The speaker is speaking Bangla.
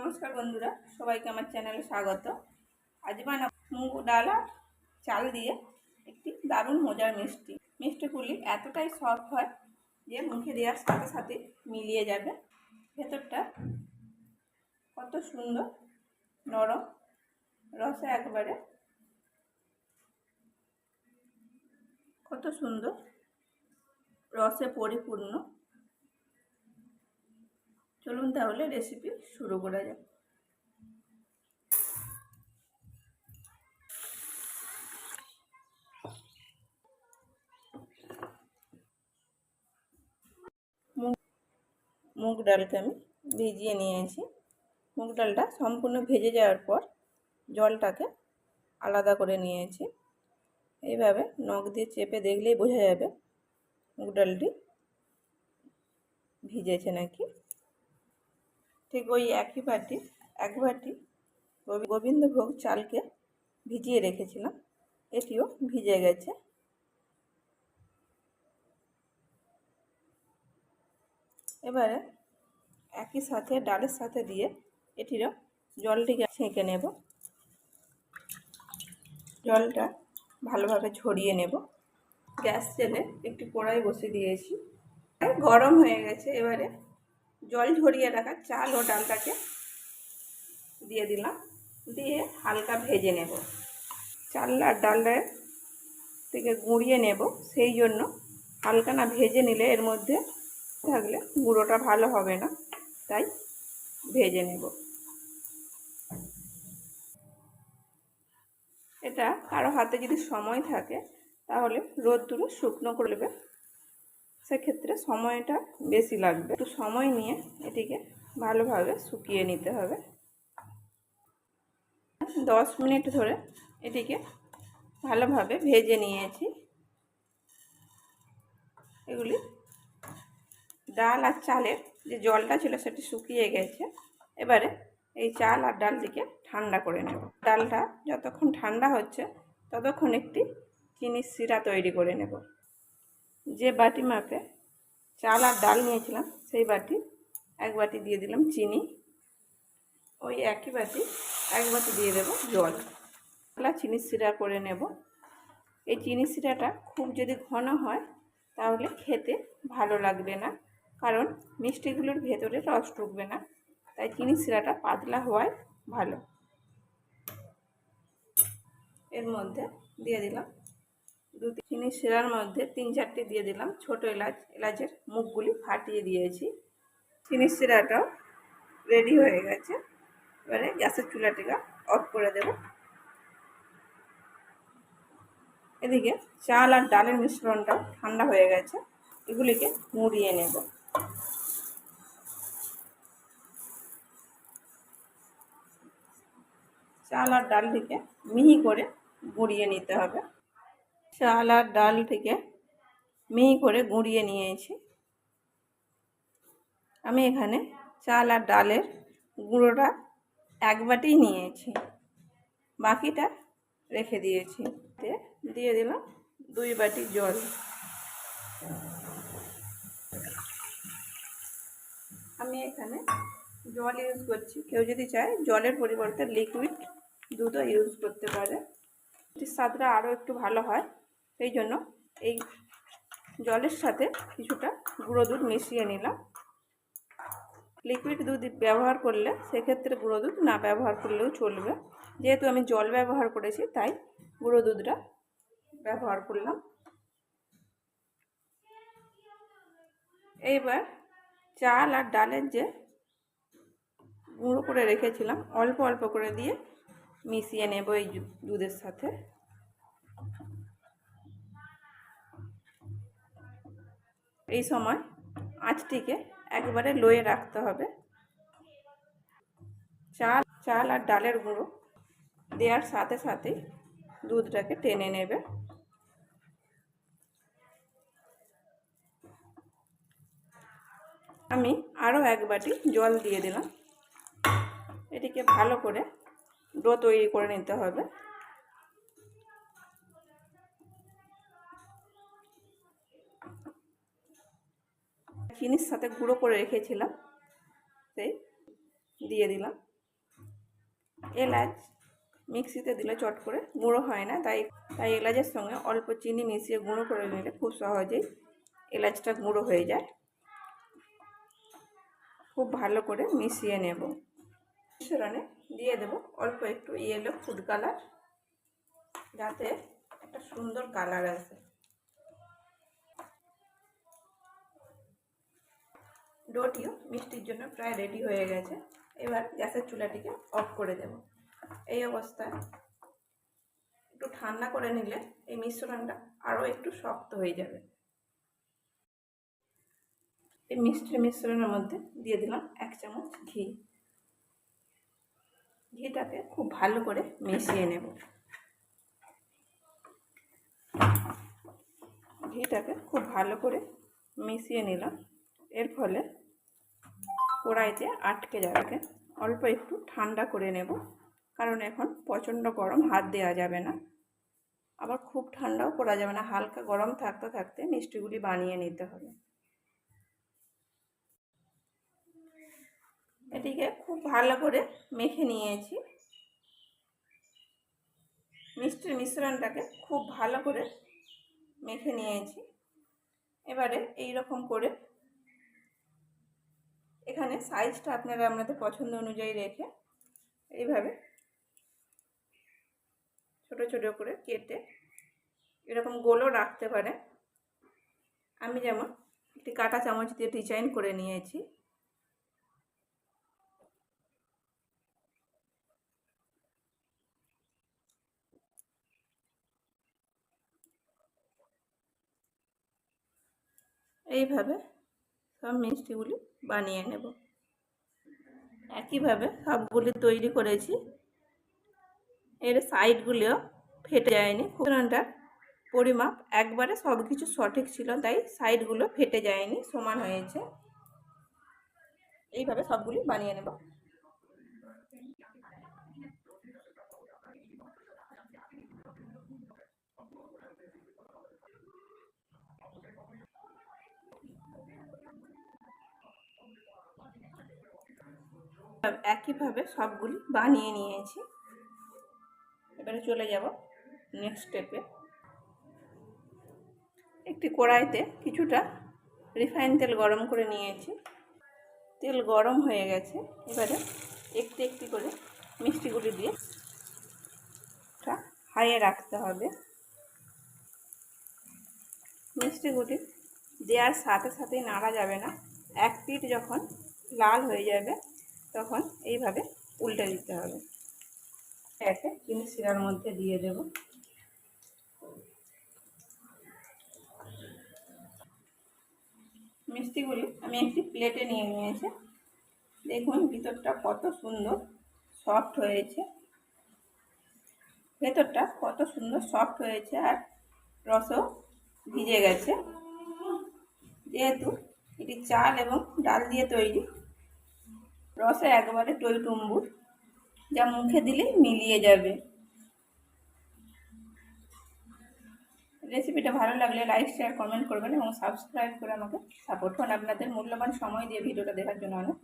নমস্কার বন্ধুরা, সবাইকে আমার চ্যানেলে স্বাগত। আজ বানাবো মুগ ডাল আর চাল দিয়ে একটি দারুণ মজার মিষ্টি। মিষ্টিগুলি এতটাই সফট হয় যে মুখে দেওয়ার সাথে সাথে মিলিয়ে যাবে। ভেতরটা কত সুন্দর নরম রসে একবারে। কত সুন্দর রসে পরিপূর্ণ। চলুন তাহলে রেসিপি শুরু করা যাক। মুগ ডালকে আমি ভিজিয়ে নিয়েছি। মুগ ডালটা সম্পূর্ণ ভেজে যাওয়ার পর জলটাকে আলাদা করে নিয়েছি। এইভাবে নখ দিয়ে চেপে দেখলেই বোঝা যাবে মুগ ডালটি ভিজেছে নাকি। ঠিক ওই একই বাটি, এক বাটি গোবিন্দভোগ চালকে ভিজিয়ে রেখেছিলাম। এটিও ভিজে গেছে। এবারে একই সাথে, ডালের সাথে দিয়ে এটিরও জলটিকে ছেঁকে নেব। জলটা ভালোভাবে ঝরিয়ে নেব। গ্যাস জেলে একটি কড়াই বসে দিয়েছি। গরম হয়ে গেছে। এবারে জল ঝরিয়ে রাখা চাল ও ডালটাকে দিয়ে দিলাম। দিয়ে হালকা ভেজে নেব। চাল আর ডালটা থেকে গুঁড়িয়ে নেব। সেই জন্য হালকা না ভেজে নিলে এর মধ্যে থাকলে গুঁড়োটা ভালো হবে না। তাই ভেজে নেব। এটা কারও হাতে যদি সময় থাকে, তাহলে রোদ্দুরে শুকনো করবে সেক্ষেত্রে সময়টা বেশি লাগবে। একটু সময় নিয়ে এটিকে ভালোভাবে শুকিয়ে নিতে হবে। দশ মিনিট ধরে এটিকে ভালোভাবে ভেজে নিয়েছি। এগুলি ডাল আর চালের যে জলটা ছিল সেটি শুকিয়ে গেছে। এবারে এই চাল আর ডালটিকে ঠান্ডা করে নেব। ডালটা যতক্ষণ ঠান্ডা হচ্ছে, ততক্ষণ একটি চিনির শিরা তৈরি করে নেব। যে বাটি মাপে চাল আর ডাল নিয়েছিলাম, সেই বাটি, এক বাটি দিয়ে দিলাম চিনি। ওই একই বাটি এক বাটি দিয়ে দেবো জল। চিনি শিরা করে নেব। এই চিনি শিরাটা খুব যদি ঘন হয়, তাহলে খেতে ভালো লাগবে না, কারণ মিষ্টিগুলোর ভেতরে রস ঢুকবে না। তাই চিনি শিরাটা পাতলা হওয়ায় ভালো। এর মধ্যে দিয়ে দিলাম দু চিনি শিরার মধ্যে তিন চারটে দিয়ে দিলাম। ছোট এলাচ, এলাচের মুখগুলি ফাটিয়ে দিয়েছি। চিনি শিরাটাও রেডি হয়ে গেছে। এবারে গ্যাসের চুলাটিকে অফ করে দেব। এদিকে চাল আর ডালের মিশ্রণটাও ঠান্ডা হয়ে গেছে। এগুলিকে মুড়িয়ে নেব। চাল আর ডালটিকে মিহি করে গুঁড়িয়ে নিতে হবে। চাল আর ডাল থেকে মিহি করে গুঁড়িয়ে নিয়েছি। আমি এখানে চাল আর ডালের গুঁড়োটা এক বাটি নিয়েছি। বাকিটা রেখে দিয়েছি। দিয়ে দিলাম দুই বাটি জল। আমি এখানে জল ইউজ করছি। কেউ যদি চায় জলের পরিবর্তে লিকুইড দুধও ইউজ করতে পারে। স্বাদটা আরও একটু ভালো হয় সেই জন্য এই জলের সাথে কিছুটা গুঁড়ো দুধ মিশিয়ে নিলাম। লিকুইড দুধ ব্যবহার করলে সেক্ষেত্রে গুঁড়ো দুধ না ব্যবহার করলেও চলবে। যেহেতু আমি জল ব্যবহার করেছি, তাই গুঁড়ো দুধটা ব্যবহার করলাম। এইবার চাল আর ডালের যে গুঁড়ো করে রেখেছিলাম, অল্প অল্প করে দিয়ে মিশিয়ে নেব এই দুধের সাথে। এই সময় আঁচটিকে একবারে লোয়ে রাখতে হবে। চাল চাল আর ডালের গুঁড়ো দেওয়ার সাথে সাথেই দুধটাকে টেনে নেবে। আমি আরও এক বাটি জল দিয়ে দিলাম। এটিকে ভালো করে ডো তৈরি করে নিতে হবে। চিনির সাথে গুঁড়ো করে রেখেছিলাম। সেই দিয়ে দিলাম। এলাচ মিক্সিতে দিলে চট করে, গুঁড়ো হয় না, তাই তাই এলাচের সঙ্গে অল্প চিনি মিশিয়ে গুঁড়ো করে নিলে খুব সহজেই এলাচটা গুঁড়ো হয়ে যায়। খুব ভালো করে মিশিয়ে নেব। মিশ্রণে দিয়ে দেব অল্প একটু ইয়েলো ফুড কালার যাতে একটা সুন্দর কালার আসে। ডোটিও মিষ্টির জন্য প্রায় রেডি হয়ে গেছে। এবার গ্যাসের চুলাটিকে অফ করে দেব। এই অবস্থায় একটু ঠান্ডা করে নিলে এই মিশ্রণটা আরও একটু শক্ত হয়ে যাবে। এই মিষ্টির মিশ্রণের মধ্যে দিয়ে দিলাম এক চামচ ঘি। ঘিটাকে খুব ভালো করে মিশিয়ে নেব। ঘিটাকে খুব ভালো করে মিশিয়ে নিলাম। এর ফলে কড়াইতে আটকে যাবে। অল্প একটু ঠান্ডা করে নেব, কারণ এখন প্রচণ্ড গরম, হাত দেওয়া যাবে না। আবার খুব ঠান্ডাও করা যাবে না, হালকা গরম থাকতে থাকতে মিষ্টিগুলি বানিয়ে নিতে হবে। এটিকে খুব ভালো করে মেখে নিয়েছি। মিষ্টির মিশ্রণটাকে খুব ভালো করে মেখে নিয়েছি। এবারে এই রকম করে এখানে সাইজটা আপনারা আপনাদের পছন্দ অনুযায়ী রেখে এইভাবে ছোট ছোট করে কেটে এরকম গোলও রাখতে পারে আমি যেমন একটি কাটা চামচ দিয়ে ডিজাইন করে নিয়েছি। এইভাবে সব মিষ্টিগুলি বানিয়ে নেব। একইভাবে সবগুলি তৈরি করেছি। এর সাইডগুলিও ফেটে যায়নি। খুচরানটার পরিমাপ একবারে সব কিছু সঠিক ছিল, তাই সাইডগুলো ফেটে যায়নি, সমান হয়েছে। এইভাবে সবগুলি বানিয়ে নেব। একইভাবে সবগুলি বানিয়ে নিয়েছি। এবারে চলে যাব নেক্সট স্টেপে একটি কড়াইতে কিছুটা রিফাইন তেল গরম করে নিয়েছি। তেল গরম হয়ে গেছে। এবারে একটি একটি করে মিষ্টিগুলি দিয়ে হাইয়ে রাখতে হবে। মিষ্টিগুলি দেওয়ার সাথে সাথেই নাড়া যাবে না। এক পিঠ যখন লাল হয়ে যাবে তখন এইভাবে উল্টে দিতে হবে। একে চিনি শিরার মধ্যে দিয়ে দেব। মিষ্টিগুলি আমি একটি প্লেটে নিয়ে নিয়েছি। দেখুন ভিতরটা কত সুন্দর সফট হয়েছে। ভেতরটা কত সুন্দর সফট হয়েছে আর রসও ভিজে গেছে। যেহেতু এটি চাল এবং ডাল দিয়ে তৈরি রসে একবারে টই টুম্বুর যা মুখে দিলে মিলিয়ে যাবে। রেসিপিটা ভালো লাগলে লাইক শেয়ার কমেন্ট করবেন এবং সাবস্ক্রাইব করে আমাকে সাপোর্ট করুন। আপনাদের মূল্যবান সময় দিয়ে ভিডিওটা দেখার জন্য অনেক